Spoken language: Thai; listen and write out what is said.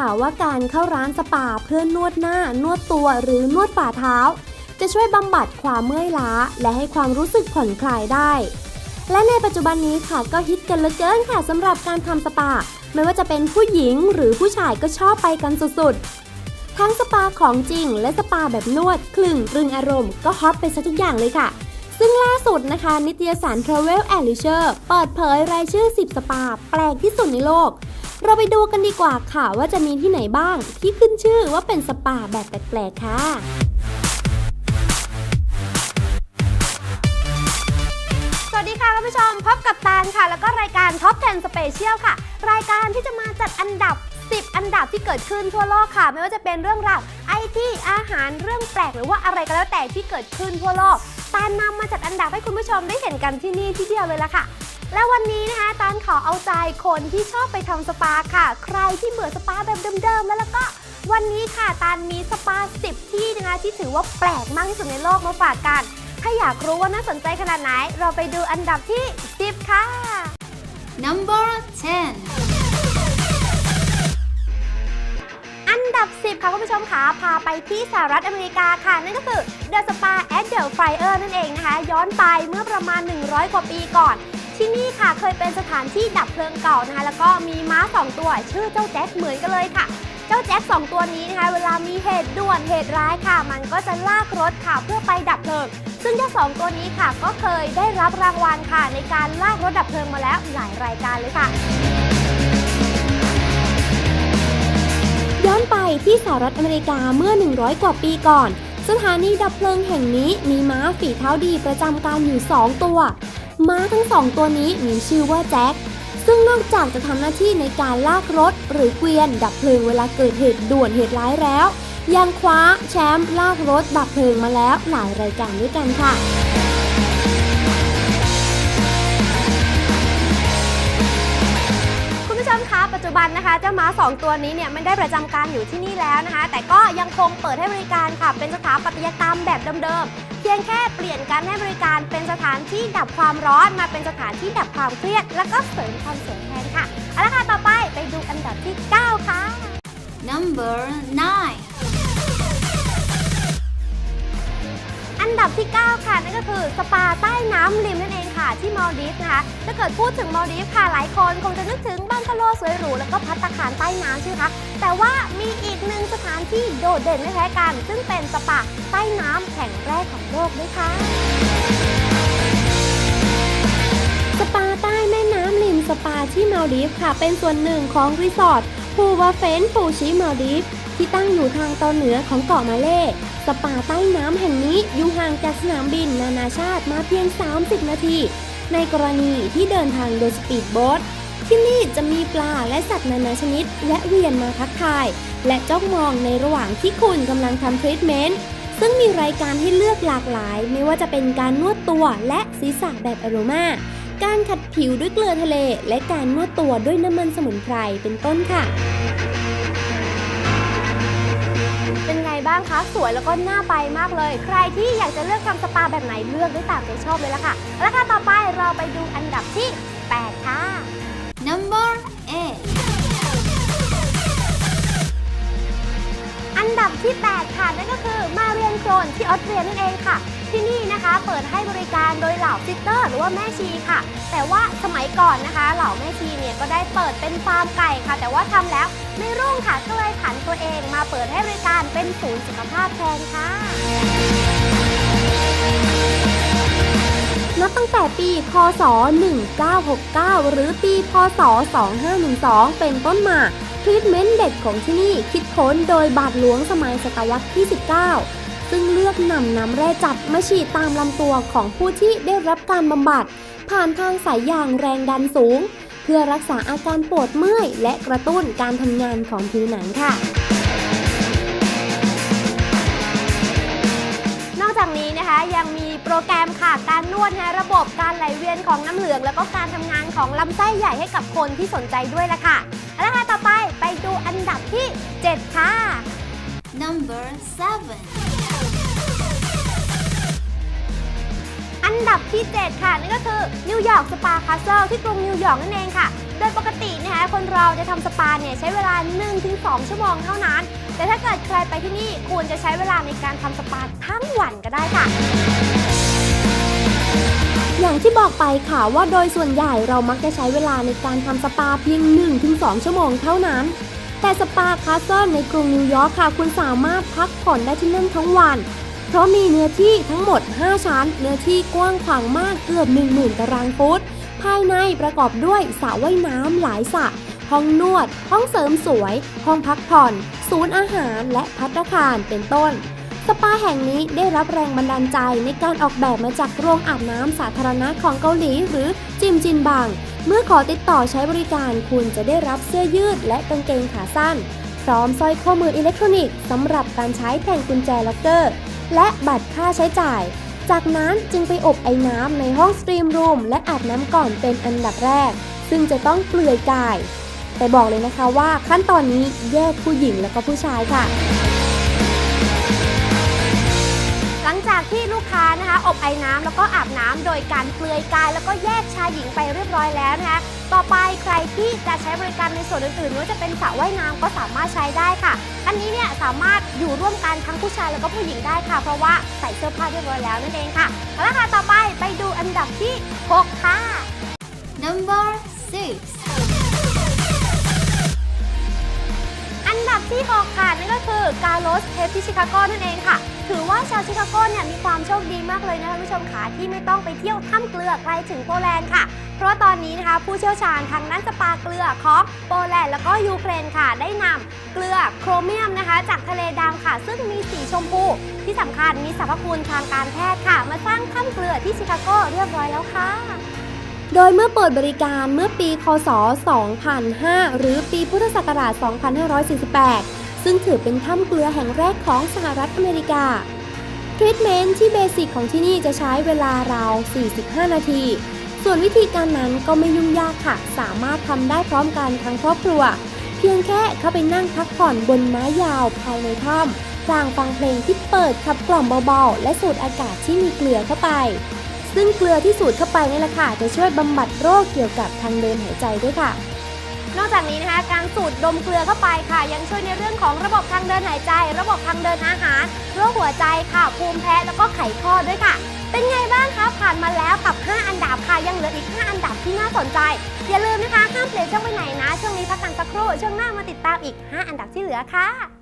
ค่ะว่าการเข้าร้านสปาเพื่อนวดหน้า นวดตัวหรือนวดฝ่าเท้า จะช่วยบำบัดความเมื่อยล้า และให้ความรู้สึกผ่อนคลายได้ และในปัจจุบันนี้ค่ะก็ฮิตกันเหลือเกินค่ะสำหรับการทำสปา ไม่ว่าจะเป็นผู้หญิงหรือผู้ชายก็ชอบไปกันสุดๆ ทั้งสปาของจริง และสปาแบบนวดคลึงรึงอารมณ์ก็ฮอตไปซะทุกอย่างเลยค่ะซึ่งล่าสุดนะคะ นิตยสาร Travel and Leisure เปิดเผยรายชื่อ 10 สปา แปลกที่สุดในโลก เราไปดูกันดีกว่าค่ะว่าจะมีที่ไหนบ้าง ที่ขึ้นชื่อว่าเป็นสปาแบบแปลกๆค่ะสวัสดีค่ะคุณผู้ชมพบกับตาลค่ะ แล้วก็รายการ Top 10 Special ค่ะ รายการที่จะมาจัดอันดับ 10 อันดับที่เกิดขึ้นทั่วโลกค่ะ ไม่ว่าจะเป็นเรื่องราวไอทีอาหารเรื่องแปลกหรือว่าอะไรก็แล้วแต่ที่เกิดขึ้นทั่วโลกตาลนำมาจัดอันดับให้คุณผู้ชมได้เห็นกันที่นี่ที่เดียวเลยละค่ะ และวันนี้นะคะตาลขอเอาใจคนที่ชอบไปทำสปาค่ะ ใครที่เบื่อสปาแบบเดิมๆแล้วแล้วก็วันนี้ค่ะตาลมีสปา 10 ที่นะคะที่ถือว่าแปลกมากที่สุดในโลกมาฝากกัน ถ้าอยากรู้ว่าน่าสนใจขนาดไหน เราไปดูอันดับที่ 10 ค่ะ Number 10. อันดับ 10 ค่ะคุณผู้ชมค่ะพาไปที่สหรัฐอเมริกาค่ะ นั่นก็คือ The Spa at the Fire นั่นเองนะคะ ย้อนไปเมื่อประมาณ 100 กว่าปีก่อน ที่นี่ค่ะเคยเป็นสถานที่ดับเพลิงเก่านะคะ แล้วก็มีม้า 2 ตัว ชื่อเจ้าแจ็คเหมือนกันเลยค่ะ เจ้าแจ็ค2ตัวนี้นะคะ เวลามีเหตุด่วนเหตุร้ายค่ะ มันก็จะลากรถค่ะเพื่อไปดับเพลิง ซึ่งเจ้าสองตัวนี้ค่ะ ก็เคยได้รับรางวัลค่ะ ในการลากรถดับเพลิงมาแล้วหลายรายการเลยค่ะย้อนไปที่สหรัฐอเมริกาเมื่อ 100 กว่าปีก่อน สถานีดับเพลิงแห่งนี้มีม้าฝีเท้าดีประจำการอยู่ 2 ตัว ม้าทั้งสองตัวนี้มีชื่อว่าแจ็ค ซึ่งนอกจากจะทำหน้าที่ในการลากรถ หรือเกวียน ดับเพลิงเวลาเกิดเหตุด่วนเหตุร้ายแล้ว ยังคว้าแชมป์ลากรถดับเพลิงมาแล้วหลายรายการด้วยกันค่ะคุณผู้ชมคะปัจจุบันนะคะเจ้าม้า 2 ตัวนี้เนี่ยไม่ได้ประจำการอยู่ที่นี่แล้วนะคะ แต่ก็ยังคงเปิดให้บริการค่ะ เป็นสถาปัตยกรรมแบบเดิมๆ พียงแค่เปลี่ยนการให้บริการเป็นสถานที่ดับความร้อนมาเป็นสถานที่ดับความเครียด แล้วก็เสริมความสวยแทนค่ะเอาละค่ะต่อไปไปดูอันดับที่ 9 ค่ะ Number 9. อันดับที่ 9 ค่ะนั่นก็คือสปาใต้น้ำริมนั่นเอง ค่ะที่มาลดีฟนะคะถ้าเกิดพูดถึงมาลดีฟค่ะหลายคนคงจะนึกถึงบังกะโลสวยหรูแล้วก็พัตตาคารใต้น้ำใช่ไหมคะแต่ว่ามีอีกหนึ่งสถานที่โดดเด่นไม่แพ้กัน ซึ่งเป็นสปาใต้น้ำแห่งแรกของโลกด้วยค่ะสปาใต้แม่น้ำริมสปาที่มาลดีฟค่ะ เป็นส่วนหนึ่งของรีสอร์ทพูวาเฟนฟูชิมาลดีฟที่ตั้งอยู่ทางตอนเหนือของเกาะมาเล่สปาใต้น้ำแห่งนี้ จากสนามบินนานาชาติมาเพียง 30 นาที ในกรณีที่เดินทางโดยสปีดโบ๊ทที่นี่จะมีปลาและสัตว์นานาชนิดแวะเวียนมาทักทาย และจ้องมองในระหว่างที่คุณกำลังทำทรีทเมนต์ซึ่งมีรายการให้เลือกหลากหลาย ไม่ว่าจะเป็นการนวดตัวและศีรษะแบบอโรมาการขัดผิวด้วยเกลือทะเล และการนวดตัวด้วยน้ำมันสมุนไพรเป็นต้นค่ะ บ้างคะสวยแล้วก็น่าไปมากเลย ใครที่อยากจะเลือกทำสปาแบบไหนเลือกได้ตามใจชอบเลยละค่ะราคาต่อไปเราไปดูอันดับที่ 8 ค่ะ Number ดับที่ 8 ค่ะ นั่นก็คือมาเรียนโครนที่ออสเตรียนั่นเองค่ะ ที่นี่นะคะเปิดให้บริการโดยเหล่าซิสเตอร์หรือว่าแม่ชีค่ะ แต่ว่าสมัยก่อนนะคะ เหล่าแม่ชีเนี่ยก็ได้เปิดเป็นฟาร์มไก่ค่ะ แต่ว่าทำแล้วไม่รุ่งค่ะก็เลยผันตัวเองมาเปิดให้บริการเป็นศูนย์สุขภาพแทนค่ะนับตั้งแต่ปีคศ1969 หรือปี พศ 2512 เป็นต้นมา ทรีทเมนต์เด็กของที่นี่คิดค้นโดยบาทหลวงสมัยศตวรรษที่ 19 ซึ่งเลือกนำน้ำแร่จัดมาฉีดตามลำตัวของผู้ที่ได้รับการบำบัด ผ่านทางสายยางแรงดันสูง เพื่อรักษาอาการปวดเมื่อย และกระตุ้นการทำงานของผิวหนังค่ะนอกจากนี้นะคะยังมีโปรแกรมค่ะการนวดนะระบบการไหลเวียนของน้ำเหลือง แล้วก็การทำงานของลำไส้ใหญ่ให้กับคนที่สนใจด้วยละค่ะเอาละค่ะต่อไป ดูอันดับที่ 7 ค่ะ Number 7. อันดับที่ 7 ค่ะ นั่นก็คือนิวยอร์กสปาคาสเซิลที่กรุงนิวยอร์กนั่นเองค่ะ โดยปกตินะคะคนเราจะทำสปาเนี่ยใช้เวลา 1-2 ชั่วโมงเท่านั้น แต่ถ้าเกิดใครไปที่นี่ควรจะใช้เวลาในการทำสปาทั้งวันก็ได้ค่ะอย่างที่บอกไปค่ะว่าโดยส่วนใหญ่เรามักจะใช้เวลาในการทำสปาเพียง 1-2 ชั่วโมงเท่านั้น แต่สปาคาสเซิลในกรุงนิวยอร์กค่ะ คุณสามารถพักผ่อนได้ที่นั่นทั้งวัน เพราะมีเนื้อที่ทั้งหมด 5 ชั้น เนื้อที่กว้างขวางมากเกือบ 10,000 ตารางฟุต ภายในประกอบด้วยสระว่ายน้ำหลายสระห้องนวด ห้องเสริมสวย ห้องพักผ่อน ศูนย์อาหาร และพัตคาร เป็นต้น สปาแห่งนี้ได้รับแรงบันดาลใจในการออกแบบมาจากโรงอาบน้ำสาธารณะของเกาหลี หรือจิมจินบัง เมื่อขอติดต่อใช้บริการคุณจะได้รับเสื้อยืดและกางเกงขาสั้น พร้อมสร้อยข้อมืออิเล็กทรอนิกส์สำหรับการใช้แทนกุญแจล็อกเกอร์ และบัตรค่าใช้จ่าย จากนั้นจึงไปอบไอ้น้ำในห้องสตรีมรูมและอาบน้ำก่อนเป็นอันดับแรก ซึ่งจะต้องเปลือยกาย แต่บอกเลยนะคะว่าขั้นตอนนี้แยกผู้หญิงและก็ผู้ชายค่ะ ลังจากที่ลูกค้านะคะ อบไอ้น้ำแล้วก็อาบน้ำโดยการเปลือยกาย แล้วก็แยกชายหญิงไปเรียบร้อยแล้วนะคะ ต่อไปใครที่จะใช้บริการในส่วนอื่นๆไม่ว่าจะเป็นสระว่ายน้ำก็สามารถใช้ได้ค่ะ อันนี้เนี่ยสามารถอยู่ร่วมกันทั้งผู้ชายแล้วก็ผู้หญิงได้ค่ะ เพราะว่าใส่เสื้อผ้าเรียบร้อยแล้วนั่นเองค่ะเอาละค่ะต่อไปไปดูอันดับที่ 6 ค่ะ Number 6. อันดับที่ 6 ค่ะ นั่นก็คือการโลสเทปที่ชิคาโกนั่นเองค่ะ ถือว่าชาวชิคาโกเนี่ยมีความโชคดีมากเลยนะคะผู้ชมค่ะที่ไม่ต้องไปเที่ยวถ้ำเกลือไกลถึงโปแลนด์ค่ะ เพราะตอนนี้นะคะผู้เชี่ยวชาญทางด้านสปาเกลือของโปแลนด์แล้วก็ยูเครนค่ะ ได้นำเกลือโครเมียมนะคะ จากทะเลดำค่ะ ซึ่งมีสีชมพู ที่สำคัญมีสรรพคุณทางการแพทย์ค่ะ มาสร้างถ้ำเกลือที่ชิคาโกเรียบร้อยแล้วค่ะ โดยเมื่อเปิดบริการเมื่อปี คศ 2005 หรือปีพุทธศักราช 2548 ซึ่งถือเป็นถ้ำเกลือแห่งแรกของสหรัฐอเมริกาทรีทเมนต์ที่เบสิกของที่นี่จะใช้เวลาราว 45 นาที ส่วนวิธีการนั้นก็ไม่ยุ่งยากค่ะ สามารถทำได้พร้อมกันทั้งครอบครัว เพียงแค่เข้าไปนั่งพักผ่อนบนไม้ยาวภายในถ้ำพลางฟังเพลงที่เปิดขับกล่อมเบาๆ และสูดอากาศที่มีเกลือเข้าไป ซึ่งเกลือที่สูดเข้าไปนี่แหละค่ะ จะช่วยบำบัดโรคเกี่ยวกับทางเดินหายใจด้วยค่ะ นอกจากนี้นะคะ การสูดดมเกลือเข้าไปค่ะ ยังช่วยในเรื่องของระบบทางเดินหายใจ ระบบทางเดินอาหารโรคหัวใจค่ะ ภูมิแพ้แล้วก็ไขข้อด้วยค่ะ เป็นไงบ้างคะผ่านมาแล้วกับ 5 อันดับค่ะยังเหลืออีก 5 อันดับที่น่าสนใจ อย่าลืมนะคะห้ามเปลี่ยนช่องไปไหนนะช่วงนี้พักกันสักครู่ช่วงหน้ามาติดตามอีก 5 อันดับที่เหลือค่ะ